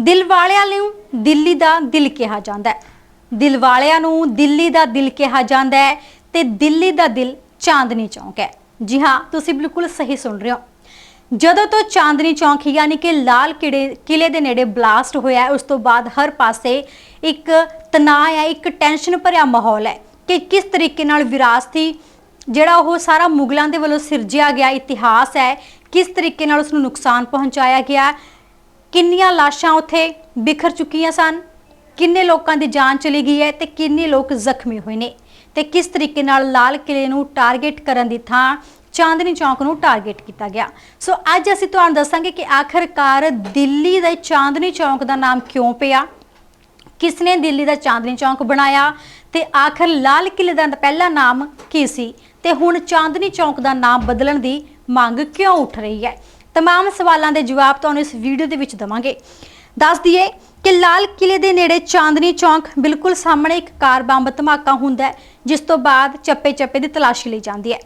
ਦਿਲ ਵਾਲਿਆਂ ਨੂੰ ਦਿੱਲੀ ਦਾ ਦਿਲ ਕਿਹਾ ਜਾਂਦਾ ਹੈ। ਦਿਲ ਵਾਲਿਆਂ ਨੂੰ ਦਿੱਲੀ ਦਾ ਦਿਲ ਕਿਹਾ ਜਾਂਦਾ ਹੈ ਤੇ ਦਿੱਲੀ ਦਾ ਦਿਲ ਚਾਂਦਨੀ ਚੌਂਕ ਹੈ। ਜੀ ਹਾਂ, ਤੁਸੀਂ ਬਿਲਕੁਲ ਸਹੀ ਸੁਣ ਰਹੇ ਹੋ। ਜਦੋਂ ਤੋਂ ਚਾਂਦਨੀ ਚੌਂਕ ਯਾਨੀ ਕਿ ਲਾਲ ਕਿਲੇ ਕਿਲੇ ਦੇ ਨੇੜੇ ਬਲਾਸਟ ਹੋਇਆ ਉਸ ਤੋਂ ਬਾਅਦ ਹਰ ਪਾਸੇ ਇੱਕ ਤਣਾਅ ਹੈ ਇੱਕ ਟੈਨਸ਼ਨ ਭਰਿਆ ਮਾਹੌਲ ਹੈ ਕਿ ਕਿਸ ਤਰੀਕੇ ਨਾਲ ਵਿਰਾਸਤੀ ਜਿਹੜਾ ਉਹ ਸਾਰਾ ਮੁਗਲਾਂ ਦੇ ਵੱਲੋਂ ਸਿਰਜਿਆ ਗਿਆ ਇਤਿਹਾਸ ਹੈ, ਕਿਸ ਤਰੀਕੇ ਨਾਲ ਉਸ ਨੂੰ ਨੁਕਸਾਨ ਪਹੁੰਚਾਇਆ ਗਿਆ ਕਿੰਨੀਆਂ ਲਾਸ਼ਾਂ ਉੱਥੇ ਬਿਖਰ ਚੁੱਕੀਆਂ ਸਨ? ਕਿੰਨੇ ਲੋਕਾਂ ਦੀ ਜਾਨ ਚਲੀ ਗਈ ਹੈ ਤੇ ਕਿੰਨੇ ਲੋਕ ਜ਼ਖਮੀ ਹੋਏ ਨੇ? ਤੇ ਕਿਸ ਤਰੀਕੇ ਨਾਲ ਲਾਲ ਕਿਲੇ ਨੂੰ ਟਾਰਗੇਟ ਕਰਨ ਦੀ ਥਾਂ ਚਾਂਦਨੀ ਚੌਂਕ ਨੂੰ ਟਾਰਗੇਟ ਕੀਤਾ ਗਿਆ? ਸੋ ਅੱਜ ਅਸੀਂ ਤੁਹਾਨੂੰ ਦੱਸਾਂਗੇ ਕਿ ਆਖਰਕਾਰ ਦਿੱਲੀ ਦੇ ਚਾਂਦਨੀ ਚੌਂਕ ਦਾ ਨਾਮ ਕਿਉਂ ਪਿਆ? ਕਿਸਨੇ ਦਿੱਲੀ ਦਾ ਚਾਂਦਨੀ ਚੌਂਕ ਬਣਾਇਆ? ਤੇ ਆਖਰ ਲਾਲ ਕਿਲੇ ਦਾ ਪਹਿਲਾ ਨਾਮ ਕੀ ਸੀ? ਤੇ ਹੁਣ ਚਾਂਦਨੀ ਚੌਂਕ ਦਾ ਨਾਮ ਬਦਲਣ ਦੀ ਮੰਗ ਕਿਉਂ ਉੱਠ ਰਹੀ ਹੈ? ਤਮਾਮ ਸਵਾਲਾਂ ਦੇ ਜਵਾਬ ਤੁਹਾਨੂੰ ਇਸ ਵੀਡੀਓ ਦੇ ਵਿੱਚ ਦਵਾਂਗੇ ਦੱਸ ਦਈਏ ਕਿ ਲਾਲ ਕਿਲੇ ਦੇ ਨੇੜੇ ਚਾਂਦਨੀ ਚੌਂਕ ਬਿਲਕੁਲ ਸਾਹਮਣੇ ਇੱਕ ਕਾਰ ਬੰਬ ਧਮਾਕਾ ਹੁੰਦਾ ਹੈ ਜਿਸ ਤੋਂ ਬਾਅਦ ਚੱਪੇ-ਚੱਪੇ ਦੀ ਤਲਾਸ਼ੀ ਲਈ ਜਾਂਦੀ ਹੈ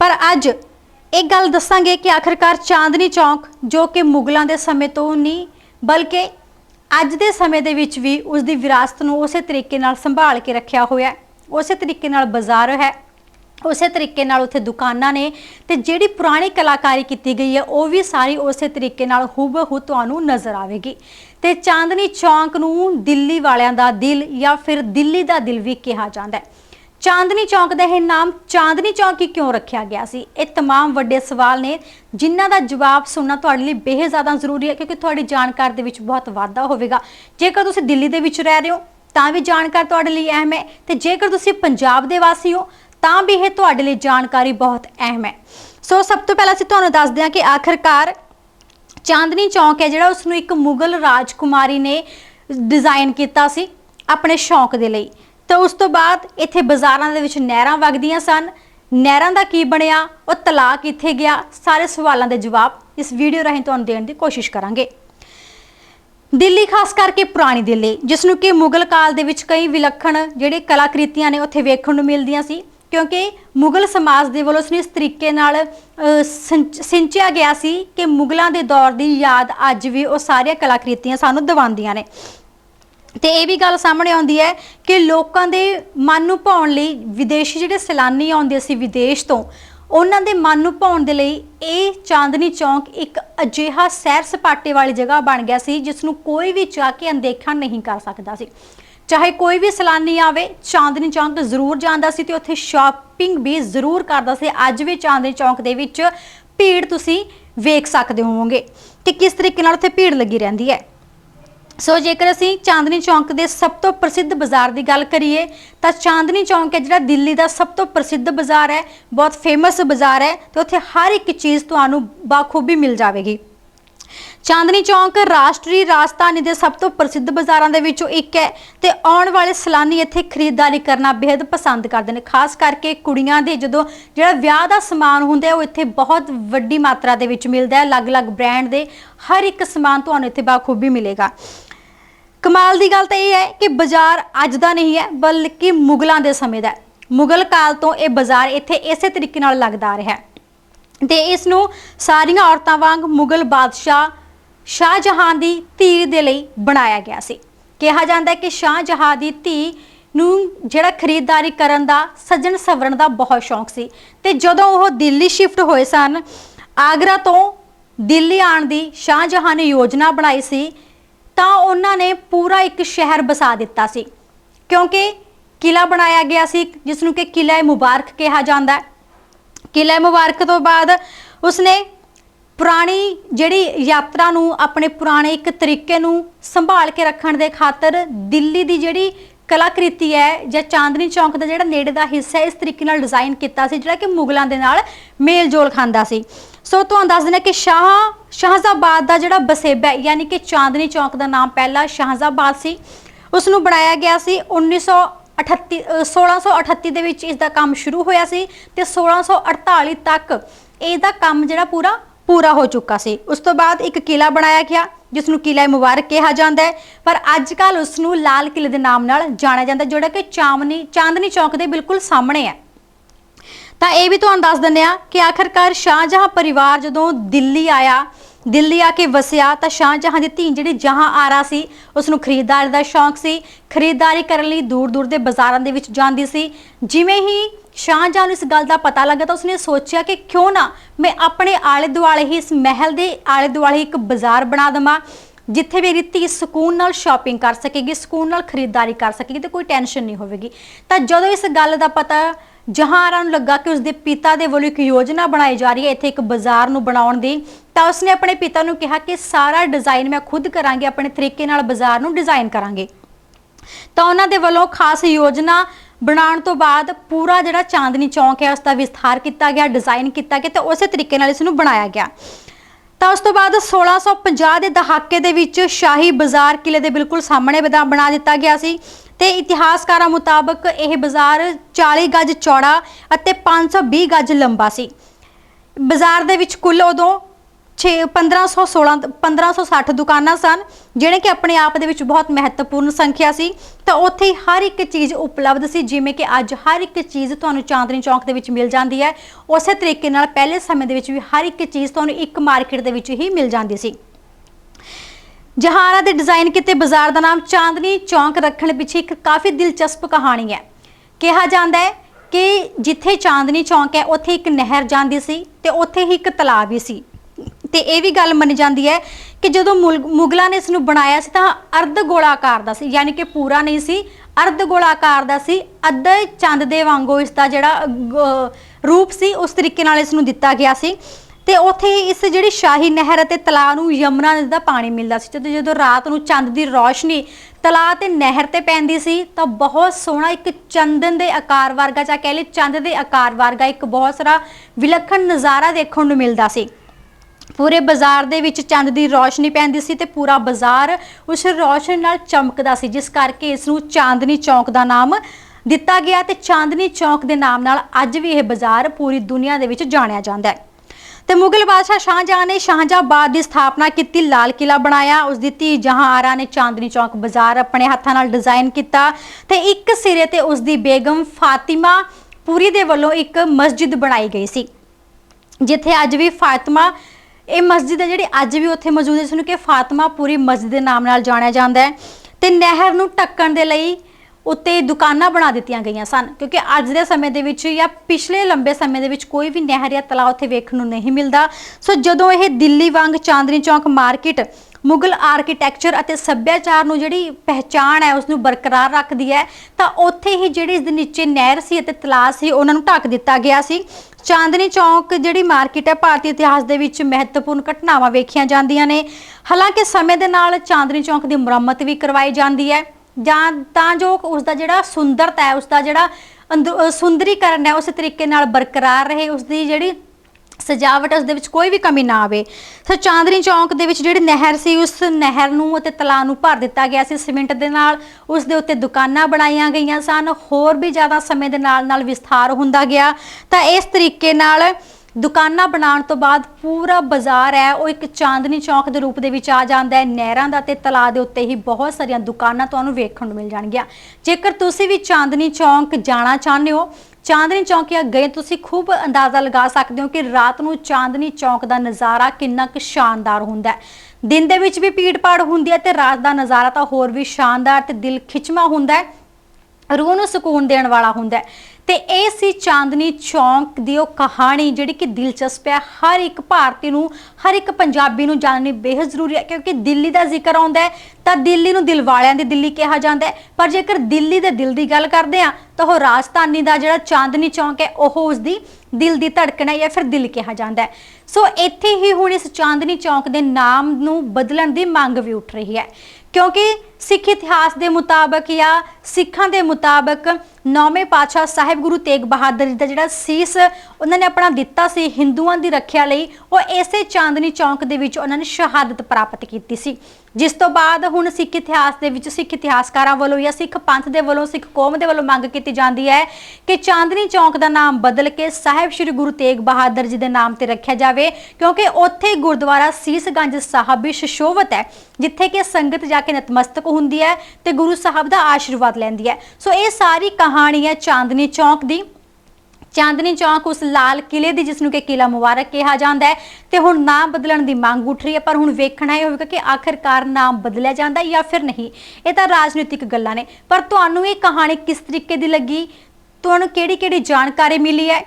ਪਰ ਅੱਜ ਇੱਕ ਗੱਲ ਦੱਸਾਂਗੇ ਕਿ ਆਖਰਕਾਰ ਚਾਂਦਨੀ ਚੌਂਕ ਜੋ ਕਿ ਮੁਗਲਾਂ ਦੇ ਸਮੇਂ ਤੋਂ ਨਹੀਂ ਬਲਕਿ ਅੱਜ ਦੇ ਸਮੇਂ ਦੇ ਵਿੱਚ ਵੀ ਉਸ ਦੀ ਵਿਰਾਸਤ ਨੂੰ ਉਸੇ ਤਰੀਕੇ ਨਾਲ ਸੰਭਾਲ ਕੇ ਰੱਖਿਆ ਹੋਇਆ ਹੈ ਉਸੇ ਤਰੀਕੇ ਨਾਲ ਬਾਜ਼ਾਰ ਹੈ ਉਸੇ ਤਰੀਕੇ ਨਾਲ ਉੱਥੇ ਦੁਕਾਨਾਂ ਨੇ ਤੇ ਜਿਹੜੀ ਪੁਰਾਣੀ ਕਲਾਕਾਰੀ ਕੀਤੀ ਗਈ ਹੈ ਉਹ ਵੀ ਸਾਰੀ ਉਸੇ ਤਰੀਕੇ ਨਾਲ ਹੂਬਹੂ ਤੁਹਾਨੂੰ ਨਜ਼ਰ ਆਵੇਗੀ ਤੇ ਚਾਂਦਨੀ ਚੌਂਕ ਨੂੰ ਦਿੱਲੀ ਵਾਲਿਆਂ ਦਾ ਦਿਲ ਜਾਂ ਫਿਰ ਦਿੱਲੀ ਦਾ ਦਿਲ ਵੀ ਕਿਹਾ ਜਾਂਦਾ ਹੈ ਚਾਂਦਨੀ ਚੌਕ ਦਾ ਇਹ ਨਾਮ ਚਾਂਦਨੀ ਚੌਕ ਹੀ ਕਿਉਂ ਰੱਖਿਆ ਗਿਆ ਸੀ ਇਹ तमाम ਵੱਡੇ ਸਵਾਲ ਨੇ ਜਿਨ੍ਹਾਂ ਦਾ ਜਵਾਬ ਸੁਣਨਾ ਤੁਹਾਡੇ ਲਈ ਬੇਹੱਦ ਜ਼ਿਆਦਾ ਜ਼ਰੂਰੀ ਹੈ ਕਿਉਂਕਿ ਤੁਹਾਡੀ ਜਾਣਕਾਰੀ ਦੇ ਵਿੱਚ ਬਹੁਤ ਵਾਧਾ ਹੋਵੇਗਾ ਜੇਕਰ ਤੁਸੀਂ ਦਿੱਲੀ ਦੇ ਵਿੱਚ ਰਹਿ ਰਹੇ ਹੋ ਤਾਂ ਵੀ ਜਾਣਕਾਰੀ ਤੁਹਾਡੇ ਲਈ ਅਹਿਮ ਹੈ ਤੇ ਜੇਕਰ ਤੁਸੀਂ ਪੰਜਾਬ ਦੇ ਵਾਸੀ ਹੋ ਤਾਂ ਵੀ ਇਹ ਤੁਹਾਡੇ ਲਈ ਜਾਣਕਾਰੀ ਬਹੁਤ ਅਹਿਮ ਹੈ। ਸੋ ਸਭ ਤੋਂ ਪਹਿਲਾਂ ਅਸੀਂ ਤੁਹਾਨੂੰ ਦੱਸਦੇ ਹਾਂ ਕਿ ਆਖਰਕਾਰ ਚਾਂਦਨੀ ਚੌਂਕ ਹੈ ਜਿਹੜਾ ਉਸ ਨੂੰ ਇੱਕ ਮੁਗਲ ਰਾਜਕੁਮਾਰੀ ਨੇ ਡਿਜ਼ਾਈਨ ਕੀਤਾ ਸੀ ਆਪਣੇ ਸ਼ੌਂਕ ਦੇ ਲਈ। ਤੇ ਉਸ ਤੋਂ ਬਾਅਦ ਇੱਥੇ ਬਾਜ਼ਾਰਾਂ ਦੇ ਵਿੱਚ ਨਹਿਰਾਂ ਵਗਦੀਆਂ ਸਨ। ਨਹਿਰਾਂ ਦਾ ਕੀ ਬਣਿਆ, ਉਹ ਤਲਾਕ ਕਿੱਥੇ ਗਿਆ। ਸਾਰੇ ਸਵਾਲਾਂ ਦੇ ਜਵਾਬ ਇਸ ਵੀਡੀਓ ਰਾਹੀਂ ਤੁਹਾਨੂੰ ਦੇਣ ਦੀ ਕੋਸ਼ਿਸ਼ ਕਰਾਂਗੇ। ਦਿੱਲੀ ਖਾਸ ਕਰਕੇ ਪੁਰਾਣੀ ਦਿੱਲੀ ਜਿਸ ਨੂੰ ਕਿ ਮੁਗਲ ਕਾਲ ਦੇ ਵਿੱਚ ਕਈ ਵਿਲੱਖਣ ਜਿਹੜੇ ਕਲਾਕ੍ਰਿਤੀਆਂ ਨੇ ਉੱਥੇ ਵੇਖਣ ਨੂੰ ਮਿਲਦੀਆਂ ਸੀ। ਕਿਉਂਕਿ ਮੁਗਲ ਸਮਾਜ ਦੇ ਵੱਲੋਂ ਉਸ ਇਸ ਤਰੀਕੇ ਨਾਲ ਸਿੰਚਿਆ ਗਿਆ ਸੀ ਕਿ ਮੁਗਲਾਂ ਦੇ ਦੌਰ ਦੀ ਯਾਦ ਅੱਜ ਵੀ ਉਹ ਸਾਰੀਆਂ ਕਲਾਕ੍ਰਿਤੀਆਂ ਸਾਨੂੰ ਦਿਵਾਉਂਦੀਆਂ ਨੇ। ਤੇ ਇਹ ਵੀ ਗੱਲ ਸਾਹਮਣੇ ਆਉਂਦੀ ਹੈ ਕਿ ਲੋਕਾਂ ਦੇ ਮਨ ਨੂੰ ਭਾਉਣ ਲਈ ਵਿਦੇਸ਼ੀ ਜਿਹੜੇ ਸੈਲਾਨੀ ਆਉਂਦੇ ਸੀ ਵਿਦੇਸ਼ ਤੋਂ, ਉਹਨਾਂ ਦੇ ਮਨ ਨੂੰ ਭਾਉਣ ਦੇ ਲਈ ਇਹ ਚਾਂਦਨੀ ਚੌਂਕ ਇੱਕ ਅਜਿਹਾ ਸੈਰ ਸਪਾਟੇ ਵਾਲੀ ਜਗ੍ਹਾ ਬਣ ਗਿਆ ਸੀ, ਜਿਸ ਨੂੰ ਕੋਈ ਵੀ ਜਾ ਕੇ ਅਣਦੇਖਾ ਨਹੀਂ ਕਰ ਸਕਦਾ ਸੀ। ਚਾਹੇ ਕੋਈ ਵੀ ਸੈਲਾਨੀ ਆਵੇ, ਚਾਂਦਨੀ ਚੌਂਕ ਜ਼ਰੂਰ ਜਾਂਦਾ ਸੀ ਤੇ ਉੱਥੇ ਸ਼ਾਪਿੰਗ ਵੀ ਜ਼ਰੂਰ ਕਰਦਾ ਸੀ। ਅੱਜ ਵੀ ਚਾਂਦਨੀ ਚੌਂਕ ਦੇ ਵਿੱਚ ਭੀੜ ਤੁਸੀਂ ਵੇਖ ਸਕਦੇ ਹੋਵੋਗੇ ਕਿ ਕਿਸ ਤਰੀਕੇ ਨਾਲ ਉੱਥੇ ਭੀੜ ਲੱਗੀ ਰਹਿੰਦੀ ਹੈ। ਸੋ ਜੇਕਰ ਅਸੀਂ ਚਾਂਦਨੀ ਚੌਂਕ ਦੇ ਸਭ ਤੋਂ ਪ੍ਰਸਿੱਧ ਬਾਜ਼ਾਰ ਦੀ ਗੱਲ ਕਰੀਏ, ਤਾਂ ਚਾਂਦਨੀ ਚੌਂਕ ਹੈ ਜਿਹੜਾ ਦਿੱਲੀ ਦਾ ਸਭ ਤੋਂ ਪ੍ਰਸਿੱਧ ਬਾਜ਼ਾਰ ਹੈ, ਬਹੁਤ ਫੇਮਸ ਬਾਜ਼ਾਰ ਹੈ ਤੇ ਉੱਥੇ ਹਰ ਇੱਕ ਚੀਜ਼ ਤੁਹਾਨੂੰ ਬਾਖੂਬੀ ਮਿਲ ਜਾਵੇਗੀ। ਚਾਂਦਨੀ ਚੌਂਕ ਰਾਸ਼ਟਰੀ ਰਾਜਧਾਨੀ ਦੇ ਸਭ ਤੋਂ ਪ੍ਰਸਿੱਧ ਬਾਜ਼ਾਰਾਂ ਦੇ ਵਿੱਚੋਂ ਇੱਕ ਹੈ ਤੇ ਆਉਣ ਵਾਲੇ ਸੈਲਾਨੀ ਇੱਥੇ ਖਰੀਦਦਾਰੀ ਕਰਨਾ ਬੇहद ਪਸੰਦ ਕਰਦੇ ਨੇ, ਖਾਸ ਕਰਕੇ ਕੁੜੀਆਂ ਦੇ, ਜਦੋਂ ਜਿਹੜਾ ਵਿਆਹ ਦਾ ਸਮਾਨ ਹੁੰਦਾ ਹੈ, ਉਹ ਇੱਥੇ ਬਹੁਤ ਵੱਡੀ ਮਾਤਰਾ ਦੇ ਵਿੱਚ ਮਿਲਦਾ ਹੈ, ਅਲੱਗ-ਅਲੱਗ ਬ੍ਰਾਂਡ ਦੇ, ਹਰ ਇੱਕ ਸਮਾਨ ਤੁਹਾਨੂੰ ਇੱਥੇ ਬਾਖੂਬੀ ਮਿਲੇਗਾ। ਕਮਾਲ ਦੀ ਗੱਲ ਤਾਂ ਇਹ ਹੈ ਕਿ ਬਾਜ਼ਾਰ ਅੱਜ ਦਾ ਨਹੀਂ ਹੈ, ਬਲਕਿ ਮੁਗਲਾਂ ਦੇ ਸਮੇਂ ਦਾ ਹੈ। ਮੁਗਲ ਕਾਲ ਤੋਂ ਇਹ ਬਾਜ਼ਾਰ ਇੱਥੇ ਇਸੇ ਤਰੀਕੇ ਨਾਲ ਲੱਗਦਾ ਆ ਰਿਹਾ ਹੈ। ਤੇ ਇਸ ਨੂੰ ਸਾਰੀਆਂ ਔਰਤਾਂ ਵਾਂਗ ਮੁਗਲ ਬਾਦਸ਼ਾਹ ਸ਼ਾਹਜਹਾਨ ਦੀ ਧੀ ਦੇ ਲਈ ਬਣਾਇਆ ਗਿਆ ਸੀ। ਕਿਹਾ ਜਾਂਦਾ ਹੈ ਕਿ ਸ਼ਾਹਜਹਾਂ ਦੀ ਧੀ ਨੂੰ ਜਿਹੜਾ ਖਰੀਦਦਾਰੀ ਕਰਨ ਦਾ, ਸੱਜਣ ਸਵਰਨ ਦਾ ਬਹੁਤ ਸ਼ੌਂਕ ਸੀ। ਤੇ ਜਦੋਂ ਉਹ ਦਿੱਲੀ ਸ਼ਿਫਟ ਹੋਏ ਸਨ, ਆਗਰਾ ਤੋਂ ਦਿੱਲੀ ਆਉਣ ਦੀ ਸ਼ਾਹਜਹਾਂ ਨੇ ਯੋਜਨਾ ਬਣਾਈ ਸੀ, ਤਾਂ ਉਹਨਾਂ ਨੇ ਪੂਰਾ ਇੱਕ ਸ਼ਹਿਰ ਬਸਾ ਦਿੱਤਾ ਸੀ। ਕਿਉਂਕਿ ਕਿਲਾ ਬਣਾਇਆ ਗਿਆ ਸੀ, ਜਿਸ ਨੂੰ ਕਿ ਕਿਲਾ ਮੁਬਾਰਕ ਕਿਹਾ ਜਾਂਦਾ ਹੈ। ਕਿਲਾ ਮੁਬਾਰਕ ਤੋਂ ਬਾਅਦ ਉਸਨੇ ਪੁਰਾਣੀ ਜਿਹੜੀ ਯਾਤਰਾ ਨੂੰ ਆਪਣੇ ਪੁਰਾਣੇ ਇੱਕ ਤਰੀਕੇ ਨੂੰ ਸੰਭਾਲ ਕੇ ਰੱਖਣ ਦੇ ਖਾਤਰ ਦਿੱਲੀ ਦੀ ਜਿਹੜੀ ਕਲਾਕ੍ਰਿਤੀ ਹੈ ਜਾਂ ਚਾਂਦਨੀ ਚੌਂਕ ਦਾ ਜਿਹੜਾ ਨੇੜੇ ਦਾ ਹਿੱਸਾ ਇਸ ਤਰੀਕੇ ਨਾਲ ਡਿਜ਼ਾਈਨ ਕੀਤਾ ਸੀ ਜਿਹੜਾ ਕਿ ਮੁਗਲਾਂ ਦੇ ਨਾਲ ਮੇਲ ਜੋਲ ਖਾਂਦਾ ਸੀ। ਸੋ ਤੁਹਾਨੂੰ ਦੱਸ ਦਿੰਦੇ ਕਿ ਸ਼ਾਹ ਸ਼ਾਹਜ਼ਾਬਾਦ ਦਾ ਜਿਹੜਾ ਬਸੇਬਾ ਹੈ, ਯਾਨੀ ਕਿ ਚਾਂਦਨੀ ਚੌਂਕ ਦਾ ਨਾਮ ਪਹਿਲਾਂ ਸ਼ਾਹਜ਼ਾਬਾਦ ਸੀ। ਉਸ ਨੂੰ ਬਣਾਇਆ ਗਿਆ ਸੀ 1938 ਅ, 1638 ਦੇ ਵਿੱਚ ਇਸ ਦਾ ਕੰਮ ਸ਼ੁਰੂ ਹੋਇਆ ਸੀ ਤੇ 1648 ਤੱਕ ਇਹਦਾ ਕੰਮ ਜਿਹੜਾ ਪੂਰਾ ਪੂਰਾ ਹੋ ਚੁੱਕਾ ਸੀ। ਉਸ ਤੋਂ ਬਾਅਦ ਇੱਕ ਕਿਲਾ ਬਣਾਇਆ ਗਿਆ ਜਿਸ ਨੂੰ ਕਿਲਾ ਮੁਬਾਰਕ ਕਿਹਾ ਜਾਂਦਾ ਹੈ। ਪਰ ਅੱਜ ਕੱਲ ਉਸ ਨੂੰ ਲਾਲ ਕਿਲੇ ਦੇ ਨਾਮ ਨਾਲ ਜਾਣਿਆ ਜਾਂਦਾ, ਜਿਹੜਾ ਕਿ ਚਾਮਨੀ ਚਾਂਦਨੀ ਚੌਕ ਦੇ ਬਿਲਕੁਲ ਸਾਹਮਣੇ ਹੈ। ਤਾਂ ਇਹ ਵੀ ਤੁਹਾਨੂੰ ਦੱਸ ਦਿੰਦੇ ਆ ਕਿ ਆਖਰਕਾਰ ਸ਼ਾਹਜਹਾਂ ਪਰਿਵਾਰ ਜਦੋਂ ਦਿੱਲੀ ਆਇਆ, ਦਿੱਲੀ ਆ ਕੇ ਵਸਿਆ, ਤਾਂ ਸ਼ਾਹਜਹਾਂ ਦੀ ਧੀ ਜਿਹੜੀ ਜਹਾਂ ਆਰਾ ਸੀ ਉਸ ਨੂੰ ਖਰੀਦਦਾਰੀ ਦਾ ਸ਼ੌਂਕ ਸੀ। ਖਰੀਦਦਾਰੀ ਕਰਨ ਲਈ ਦੂਰ ਦੂਰ ਦੇ ਬਾਜ਼ਾਰਾਂ ਦੇ ਵਿੱਚ ਜਾਂਦੀ ਸੀ। ਜਿਵੇਂ ਹੀ ਸ਼ਾਹਜਹਾਂ ਇਸ ਗੱਲ ਦਾ ਪਤਾ ਲੱਗਾ ਤਾਂ ਉਸਨੇ ਸੋਚਿਆ ਕਿ ਕਿਉਂ ਨਾ ਮੈਂ ਆਪਣੇ ਆਲੇ ਦੁਆਲੇ ਹੀ ਇਸ ਮਹਿਲ ਦੇ ਆਲੇ ਦੁਆਲੇ ਇੱਕ ਬਾਜ਼ਾਰ ਬਣਾ ਦਵਾਂ, ਜਿੱਥੇ ਮੇਰੀ ਧੀ ਸਕੂਨ ਨਾਲ ਸ਼ਾਪਿੰਗ ਕਰ ਸਕੇਗੀ, ਸਕੂਨ ਨਾਲ ਖਰੀਦਦਾਰੀ ਕਰ ਸਕੇਗੀ ਤੇ ਕੋਈ ਟੈਨਸ਼ਨ ਨਹੀਂ ਹੋਵੇਗੀ। ਤਾਂ ਜਦੋਂ ਇਸ ਗੱਲ ਦਾ ਪਤਾ ਜਹਾਂਰਾ ਨੂੰ ਲੱਗਾ ਕਿ ਉਸਦੇ ਪਿਤਾ ਦੇ ਵੱਲੋਂ ਇੱਕ ਯੋਜਨਾ ਬਣਾਈ ਜਾ ਰਹੀ ਹੈ, ਇੱਥੇ ਇੱਕ ਬਾਜ਼ਾਰ ਨੂੰ ਬਣਾਉਣ ਦੀ, ਤਾਂ ਉਸਨੇ ਆਪਣੇ ਪਿਤਾ ਨੂੰ ਕਿਹਾ ਕਿ ਸਾਰਾ ਡਿਜ਼ਾਈਨ ਮੈਂ ਖੁਦ ਕਰਾਂਗੀ, ਆਪਣੇ ਤਰੀਕੇ ਨਾਲ ਬਾਜ਼ਾਰ ਨੂੰ ਡਿਜ਼ਾਈਨ ਕਰਾਂਗੇ। ਤਾਂ ਉਹਨਾਂ ਦੇ ਵੱਲੋਂ ਖਾਸ ਯੋਜਨਾ ਬਣਾਉਣ ਤੋਂ ਬਾਅਦ ਪੂਰਾ ਜਿਹੜਾ ਚਾਂਦਨੀ ਚੌਂਕ ਹੈ ਉਸ ਦਾ ਵਿਸਥਾਰ ਕੀਤਾ ਗਿਆ ਡਿਜ਼ਾਈਨ ਕੀਤਾ ਗਿਆ ਤੇ ਉਸੇ ਤਰੀਕੇ ਨਾਲ ਇਸ ਨੂੰ ਬਣਾਇਆ ਗਿਆ। ਤਾਂ ਉਸ ਤੋਂ ਬਾਅਦ 1650 ਦੇ ਦਹਾਕੇ ਦੇ ਵਿੱਚ ਸ਼ਾਹੀ ਬਾਜ਼ਾਰ ਕਿਲੇ ਦੇ ਬਿਲਕੁਲ ਸਾਹਮਣੇ ਬਣਾ ਬਣਾ ਦਿੱਤਾ ਗਿਆ ਸੀ ਤੇ ਇਤਿਹਾਸਕਾਰਾਂ ਮੁਤਾਬਕ ਇਹ ਬਾਜ਼ਾਰ 40 ਗਜ ਚੌੜਾ ਅਤੇ 520 ਗਜ ਲੰਬਾ ਸੀ। ਬਾਜ਼ਾਰ ਦੇ ਵਿੱਚ ਕੁੱਲ ਉਦੋਂ 6 1516 1560 ਦੁਕਾਨਾਂ ਸਨ ਜਿਹੜੇ ਕਿ ਆਪਣੇ ਆਪ ਦੇ ਵਿੱਚ ਬਹੁਤ ਮਹੱਤਵਪੂਰਨ ਸੰਖਿਆ ਸੀ, ਤਾਂ ਉੱਥੇ ਹੀ ਹਰ ਇੱਕ ਚੀਜ਼ ਉਪਲਬਧ ਸੀ, ਜਿਵੇਂ ਕਿ ਅੱਜ ਹਰ ਇੱਕ ਚੀਜ਼ ਤੁਹਾਨੂੰ ਚਾਂਦਨੀ ਚੌਂਕ ਦੇ ਵਿੱਚ ਮਿਲ ਜਾਂਦੀ ਹੈ। ਉਸੇ ਤਰੀਕੇ ਨਾਲ ਪਹਿਲੇ ਸਮੇਂ ਦੇ ਵਿੱਚ ਵੀ ਹਰ ਇੱਕ ਚੀਜ਼ ਤੁਹਾਨੂੰ ਇੱਕ ਮਾਰਕੀਟ ਦੇ ਵਿੱਚ ਹੀ ਮਿਲ ਜਾਂਦੀ ਸੀ। ਜਹਾਰਾ ਦੇ ਡਿਜ਼ਾਈਨ ਕੀਤੇ ਬਾਜ਼ਾਰ ਦਾ ਨਾਮ ਚਾਂਦਨੀ ਚੌਂਕ ਰੱਖਣ ਪਿੱਛੇ ਇੱਕ ਕਾਫੀ ਦਿਲਚਸਪ ਕਹਾਣੀ ਹੈ। ਕਿਹਾ ਜਾਂਦਾ ਹੈ ਕਿ ਜਿੱਥੇ ਚਾਂਦਨੀ ਚੌਂਕ ਹੈ, ਉੱਥੇ ਇੱਕ ਨਹਿਰ ਜਾਂਦੀ ਸੀ ਤੇ ਉੱਥੇ ਹੀ ਇੱਕ ਤਲਾਬ ਵੀ ਸੀ। ਤੇ ਇਹ ਵੀ ਗੱਲ ਮੰਨੀ ਜਾਂਦੀ ਹੈ ਕਿ ਜਦੋਂ ਮੁਲ- ਮੁਗਲਾਂ ਨੇ ਇਸ ਨੂੰ ਬਣਾਇਆ ਸੀ ਤਾਂ ਅਰਧ ਗੋਲਾਕਾਰ ਦਾ ਸੀ ਯਾਨੀ ਕਿ ਪੂਰਾ ਨਹੀਂ ਸੀ ਅਰਧ ਗੋਲਾਕਾਰ ਦਾ ਸੀ ਅੱਧੇ ਚੰਦ ਦੇ ਵਾਂਗੂ ਇਸ ਦਾ ਜਿਹੜਾ ਅਹ, ਰੂਪ ਸੀ ਉਸ ਤਰੀਕੇ ਨਾਲ ਇਸ ਨੂੰ ਦਿੱਤਾ ਗਿਆ ਸੀ। ਤੇ ਉੱਥੇ ਇਸ ਜਿਹੜੀ ਸ਼ਾਹੀ ਨਹਿਰ ਅਤੇ ਤਲਾਅ ਨੂੰ ਯਮੁਨਾ ਨਦੀ ਦਾ ਪਾਣੀ ਮਿਲਦਾ ਸੀ। ਜਦੋਂ ਜਦੋਂ ਰਾਤ ਨੂੰ ਚੰਦ ਦੀ ਰੌਸ਼ਨੀ ਤਲਾਅ ਤੇ ਨਹਿਰ ਤੇ ਪੈਂਦੀ ਸੀ ਤਾਂ ਬਹੁਤ ਸੋਹਣਾ ਇੱਕ ਚੰਦਨ ਦੇ ਆਕਾਰ ਵਰਗਾ ਜਾਂ ਕਹਿ ਲਈਏ ਚੰਦ ਦੇ ਆਕਾਰ ਵਰਗਾ ਇੱਕ ਬਹੁਤ ਸਾਰਾ ਵਿਲੱਖਣ ਨਜ਼ਾਰਾ ਦੇਖਣ ਨੂੰ ਮਿਲਦਾ ਸੀ। ਪੂਰੇ ਬਾਜ਼ਾਰ ਦੇ ਵਿੱਚ ਚੰਦ ਦੀ ਰੌਸ਼ਨੀ ਪੈਂਦੀ ਸੀ ਤੇ ਪੂਰਾ ਬਾਜ਼ਾਰ ਉਸ ਰੌਸ਼ਨੀ ਨਾਲ ਚਮਕਦਾ ਸੀ, ਜਿਸ ਕਰਕੇ ਇਸ ਨੂੰ ਚਾਂਦਨੀ ਚੌਕ ਦਾ ਨਾਮ ਦਿੱਤਾ ਗਿਆ ਤੇ ਚਾਂਦਨੀ ਚੌਕ ਦੇ ਨਾਮ ਨਾਲ ਅੱਜ ਵੀ ਇਹ ਬਾਜ਼ਾਰ ਪੂਰੀ ਦੁਨੀਆ ਦੇ ਵਿੱਚ ਜਾਣਿਆ ਜਾਂਦਾ ਹੈ। ਤੇ ਮੁਗਲ ਬਾਦਸ਼ਾਹ ਸ਼ਾਹਜਹਾਂ ਨੇ ਸ਼ਾਹਜਹਾਂਬਾਦ ਦੀ ਸਥਾਪਨਾ ਕੀਤੀ, ਲਾਲ ਕਿਲਾ ਬਣਾਇਆ, ਉਸ ਦੀ ਧੀ ਜਹਾਂਆਰਾ ਨੇ ਚਾਂਦਨੀ ਚੌਕ ਬਾਜ਼ਾਰ ਆਪਣੇ ਹੱਥਾਂ ਨਾਲ ਡਿਜ਼ਾਈਨ ਕੀਤਾ ਤੇ ਇੱਕ ਸਿਰੇ ਤੇ ਉਸ ਦੀ ਬੇਗਮ ਫਾਤਿਮਾ ਪੂਰੀ ਦੇ ਵੱਲੋਂ ਇੱਕ ਮਸਜਿਦ ਬਣਾਈ ਗਈ ਸੀ, ਜਿੱਥੇ ਅੱਜ ਵੀ ਫਾਤਿਮਾ ਇਹ ਮਸਜਿਦ ਹੈ ਜਿਹੜੀ ਅੱਜ ਵੀ ਉੱਥੇ ਮੌਜੂਦ ਹੈ, ਜਿਸ ਨੂੰ ਕਿ ਫਾਤਿਮਾ ਪੂਰੀ ਮਸਜਿਦ ਦੇ ਨਾਮ ਨਾਲ ਜਾਣਿਆ ਜਾਂਦਾ ਹੈ ਤੇ ਨਹਿਰ ਨੂੰ ਢੱਕਣ ਦੇ ਲਈ ਉੱਤੇ ਦੁਕਾਨਾਂ ਬਣਾ ਦਿੱਤੀਆਂ ਗਈਆਂ ਸਨ, ਕਿਉਂਕਿ ਅੱਜ ਦੇ ਸਮੇਂ ਦੇ ਵਿੱਚ ਜਾਂ ਪਿਛਲੇ ਲੰਬੇ ਸਮੇਂ ਦੇ ਵਿੱਚ ਕੋਈ ਵੀ ਨਹਿਰ ਜਾਂ ਤਲਾਅ ਉੱਥੇ ਵੇਖਣ ਨੂੰ ਨਹੀਂ ਮਿਲਦਾ। ਸੋ ਜਦੋਂ ਇਹ ਦਿੱਲੀ ਵਾਂਗ ਚਾਂਦਨੀ ਚੌਕ ਮਾਰਕੀਟ ਮੁਗਲ ਆਰਕੀਟੈਕਚਰ ਅਤੇ ਸੱਭਿਆਚਾਰ ਨੂੰ ਜਿਹੜੀ ਪਹਿਚਾਣ ਹੈ ਉਸ ਨੂੰ ਬਰਕਰਾਰ ਰੱਖਦੀ ਹੈ, ਤਾਂ ਉੱਥੇ ਹੀ ਜਿਹੜੀ ਇਸ ਦੇ ਨੀਚੇ ਨਹਿਰ ਸੀ ਅਤੇ ਤਲਾਅ ਸੀ, ਉਹਨਾਂ ਨੂੰ ਢੱਕ ਦਿੱਤਾ ਗਿਆ ਸੀ। ਚਾਂਦਨੀ ਚੌਕ ਜਿਹੜੀ ਮਾਰਕੀਟ ਹੈ, ਭਾਰਤੀ ਇਤਿਹਾਸ ਦੇ ਵਿੱਚ ਮਹੱਤਵਪੂਰਨ ਘਟਨਾਵਾਂ ਵੇਖੀਆਂ ਜਾਂਦੀਆਂ ਨੇ। ਹਾਲਾਂਕਿ ਸਮੇਂ ਦੇ ਨਾਲ ਚਾਂਦਨੀ ਚੌਕ ਦੀ ਮੁਰੰਮਤ ਵੀ ਕਰਵਾਈ ਜਾਂਦੀ ਹੈ। ਜਾਂ ਤਾਂ ਜੋ ਉਸ ਦਾ ਜਿਹੜਾ ਸੁੰਦਰਤਾ ਹੈ ਉਸ ਦਾ ਜਿਹੜਾ ਅੰਦਰ- ਸੁੰਦਰੀਕਰਨ ਹੈ, ਉਸ ਤਰੀਕੇ ਨਾਲ ਬਰਕਰਾਰ ਰਹੇ ਉਸ ਦੀ ਜਿਹੜੀ ਸਜਾਵਟ ਉਸ ਦੇ ਵਿੱਚ ਕੋਈ ਵੀ ਕਮੀ ਨਾ ਆਵੇ। ਸੋ ਚਾਂਦਨੀ ਚੌਂਕ ਦੇ ਵਿੱਚ ਜਿਹੜੀ ਨਹਿਰ ਸੀ, ਉਸ ਨਹਿਰ ਨੂੰ ਅਤੇ ਤਲਾਅ ਨੂੰ ਭਰ ਦਿੱਤਾ ਗਿਆ ਸੀ। ਸੀਮਿੰਟ ਦੇ ਨਾਲ ਉਸ ਦੇ ਉੱਤੇ ਦੁਕਾਨਾਂ ਬਣਾਈਆਂ ਗਈਆਂ ਸਨ। ਹੋਰ ਵੀ ਜ਼ਿਆਦਾ ਸਮੇਂ ਦੇ ਨਾਲ ਨਾਲ ਵਿਸਥਾਰ ਹੁੰਦਾ ਗਿਆ। ਤਾਂ ਇਸ ਤਰੀਕੇ ਨਾਲ ਦੁਕਾਨਾਂ ਬਣਾਉਣ ਤੋਂ ਬਾਅਦ ਪੂਰਾ ਬਾਜ਼ਾਰ ਹੈ। ਉਹ ਇੱਕ ਚਾਂਦਨੀ ਚੌਕ ਦੇ ਰੂਪ ਦੇ ਵਿੱਚ ਆ ਜਾਂਦਾ ਹੈ। ਨਹਿਰਾਂ ਦਾ ਤੇ ਤਲਾਅ ਦੇ ਉੱਤੇ ਹੀ ਬਹੁਤ ਸਾਰੀਆਂ ਦੁਕਾਨਾਂ ਤੁਹਾਨੂੰ ਵੇਖਣ ਨੂੰ ਮਿਲ ਜਾਣਗੀਆਂ। ਜੇਕਰ ਤੁਸੀਂ ਵੀ ਚਾਂਦਨੀ ਚੌਂਕ ਜਾਣਾ ਚਾਹੁੰਦੇ ਹੋ ਚਾਂਦਨੀ ਚੌਂਕਿਆ ਗਏ ਤੁਸੀਂ ਖੂਬ ਅੰਦਾਜ਼ਾ ਲਗਾ ਸਕਦੇ ਹੋ ਕਿ ਰਾਤ ਨੂੰ ਚਾਂਦਨੀ ਚੌਂਕ ਦਾ ਨਜ਼ਾਰਾ ਕਿੰਨਾ ਕੁ ਸ਼ਾਨਦਾਰ ਹੁੰਦਾ ਹੈ। ਦਿਨ ਦੇ ਵਿੱਚ ਵੀ ਭੀੜ ਭਾੜ ਹੁੰਦੀ ਹੈ ਤੇ ਰਾਤ ਦਾ ਨਜ਼ਾਰਾ ਤਾਂ ਹੋਰ ਵੀ ਸ਼ਾਨਦਾਰ ਤੇ ਦਿਲ ਖਿੱਚਵਾ ਹੁੰਦਾ ਹੈ। ਰੂਹ ਨੂੰ ਸਕੂਨ ਦੇਣ ਵਾਲਾ ਹੁੰਦਾ ਹੈ। ਤੇ ਇਹ ਸੀ ਚਾਂਦਨੀ ਚੌਂਕ ਦੀ ਉਹ ਕਹਾਣੀ, ਜਿਹੜੀ ਕਿ ਦਿਲਚਸਪ ਹੈ। ਹਰ ਇੱਕ ਭਾਰਤੀ ਨੂੰ, ਹਰ ਇੱਕ ਪੰਜਾਬੀ ਨੂੰ ਜਾਣਨੀ ਬੇਹੱਦ ਜ਼ਰੂਰੀ ਹੈ, ਕਿਉਂਕਿ ਦਿੱਲੀ ਦਾ ਜ਼ਿਕਰ ਆਉਂਦਾ ਹੈ, ਤਾਂ ਦਿੱਲੀ ਨੂੰ ਦਿਲ ਵਾਲਿਆਂ ਦੀ ਦਿੱਲੀ ਕਿਹਾ ਜਾਂਦਾ ਹੈ। ਪਰ ਜੇਕਰ ਦਿੱਲੀ ਦੇ ਦਿਲ ਦੀ ਗੱਲ ਕਰਦੇ ਆ ਤਾਂ ਉਹ ਰਾਜਧਾਨੀ ਦਾ ਜਿਹੜਾ ਚਾਂਦਨੀ ਚੌਂਕ ਹੈ, ਉਹ ਉਸ ਦੀ ਦਿਲ ਦੀ ਧੜਕਣ ਹੈ ਜਾਂ ਫਿਰ ਦਿਲ ਕਿਹਾ ਜਾਂਦਾ ਹੈ। ਸੋ ਇੱਥੇ ਹੀ ਹੁਣ ਇਸ ਚਾਂਦਨੀ ਚੌਂਕ ਦੇ ਨਾਮ ਨੂੰ ਬਦਲਣ ਦੀ ਮੰਗ ਵੀ ਉੱਠ ਰਹੀ ਹੈ। ਕਿਉਂਕਿ ਸਿੱਖ ਇਤਿਹਾਸ ਦੇ ਮੁਤਾਬਕ ਜਾਂ ਸਿੱਖਾਂ ਦੇ ਮੁਤਾਬਕ ਨੌਵੇਂ ਪਾਤਸ਼ਾਹ ਸਾਹਿਬ ਗੁਰੂ ਤੇਗ ਬਹਾਦਰ ਜੀ ਦਾ ਜਿਹੜਾ ਸੀਸ ਉਹਨਾਂ ਨੇ ਆਪਣਾ ਦਿੱਤਾ ਸੀ ਹਿੰਦੂਆਂ ਦੀ ਰੱਖਿਆ ਲਈ, ਉਹ ਇਸੇ ਚਾਂਦਨੀ ਚੌਂਕ ਦੇ ਵਿੱਚ ਉਹਨਾਂ ਨੇ ਸ਼ਹਾਦਤ ਪ੍ਰਾਪਤ ਕੀਤੀ ਸੀ। ਜਿਸ ਤੋਂ ਬਾਅਦ ਹੁਣ ਸਿੱਖ ਇਤਿਹਾਸ ਦੇ ਵਿੱਚ ਸਿੱਖ ਇਤਿਹਾਸਕਾਰਾਂ ਵੱਲੋਂ ਜਾਂ ਸਿੱਖ ਪੰਥ ਦੇ ਵੱਲੋਂ, ਸਿੱਖ ਕੌਮ ਦੇ ਵੱਲੋਂ ਮੰਗ ਕੀਤੀ ਜਾਂਦੀ ਹੈ ਕਿ ਚਾਂਦਨੀ ਚੌਂਕ ਦਾ ਨਾਮ ਬਦਲ ਕੇ ਸਾਹਿਬ ਸ੍ਰੀ ਗੁਰੂ ਤੇਗ ਬਹਾਦਰ ਜੀ ਦੇ ਨਾਮ ਤੇ ਰੱਖਿਆ ਜਾਵੇ, ਕਿਉਂਕਿ ਉੱਥੇ ਗੁਰਦੁਆਰਾ ਸੀਸਗੰਜ ਸਾਹਿਬ ਵੀ ਸ਼ਸ਼ੋਭਤ ਹੈ, ਜਿੱਥੇ ਕਿ ਸੰਗਤ ਜਾ ਕੇ ਨਤਮਸਤਕ ਹੁੰਦੀ ਹੈ ਤੇ ਗੁਰੂ ਸਾਹਿਬ ਦਾ ਆਸ਼ੀਰਵਾਦ ਲੈਂਦੀ ਹੈ। ਸੋ ਇਹ ਸਾਰੀ ਕਹਾਣੀ ਹੈ ਚਾਂਦਨੀ ਚੌਂਕ ਦੀ। ਚਾਂਦਨੀ ਚੌਕ ਉਸ ਲਾਲ ਕਿਲੇ ਦੀ ਜਿਸ ਨੂੰ ਕਿ ਕਿਲਾ ਮੁਬਾਰਕ ਕਿਹਾ ਜਾਂਦਾ ਹੈ ਤੇ ਹੁਣ ਨਾਮ ਬਦਲਣ ਦੀ ਮੰਗ ਉੱਠ ਰਹੀ ਹੈ, ਪਰ ਹੁਣ ਵੇਖਣਾ ਇਹ ਹੋਵੇਗਾ ਕਿ ਆਖਿਰਕਾਰ ਨਾਮ ਬਦਲਿਆ ਜਾਂਦਾ ਜਾਂ ਫਿਰ ਨਹੀਂ। ਇਹ ਤਾਂ ਰਾਜਨੀਤਿਕ ਗੱਲਾਂ ਨੇ। ਪਰ ਤੁਹਾਨੂੰ ਇਹ ਕਹਾਣੀ ਕਿਸ ਤਰੀਕੇ ਦੀ ਲੱਗੀ? ਤੁਹਾਨੂੰ ਕਿਹੜੀ ਕਿਹੜੀ ਜਾਣਕਾਰੀ ਮਿਲੀ ਹੈ?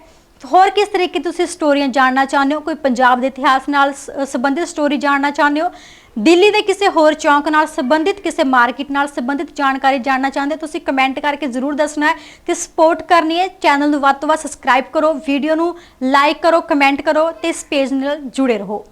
ਹੋਰ ਕਿਸ ਤਰੀਕੇ ਤੁਸੀਂ ਸਟੋਰੀਆਂ ਜਾਣਨਾ ਚਾਹੁੰਦੇ ਹੋ? ਕੋਈ ਪੰਜਾਬ ਦੇ ਇਤਿਹਾਸ ਨਾਲ ਸੰਬੰਧਿਤ ਸਟੋਰੀ ਜਾਣਨਾ ਚਾਹੁੰਦੇ ਹੋ? ਦਿੱਲੀ ਦੇ ਕਿਸੇ ਹੋਰ ਚੌਂਕ ਨਾਲ ਸੰਬੰਧਿਤ, ਕਿਸੇ ਮਾਰਕੀਟ ਨਾਲ ਸੰਬੰਧਿਤ ਜਾਣਕਾਰੀ ਜਾਣਨਾ ਚਾਹੁੰਦੇ ਹੋ, ਤੁਸੀਂ ਕਮੈਂਟ ਕਰਕੇ ਜ਼ਰੂਰ ਦੱਸਣਾ ਹੈ ਤੇ ਸਪੋਰਟ ਕਰਨੀ ਹੈ ਚੈਨਲ ਨੂੰ ਵੱਧ ਤੋਂ ਵੱਧ ਸਬਸਕ੍ਰਾਈਬ ਕਰੋ ਵੀਡੀਓ ਨੂੰ ਲਾਈਕ ਕਰੋ ਕਮੈਂਟ ਕਰੋ ਤੇ ਇਸ ਪੇਜ ਨਾਲ ਜੁੜੇ ਰਹੋ।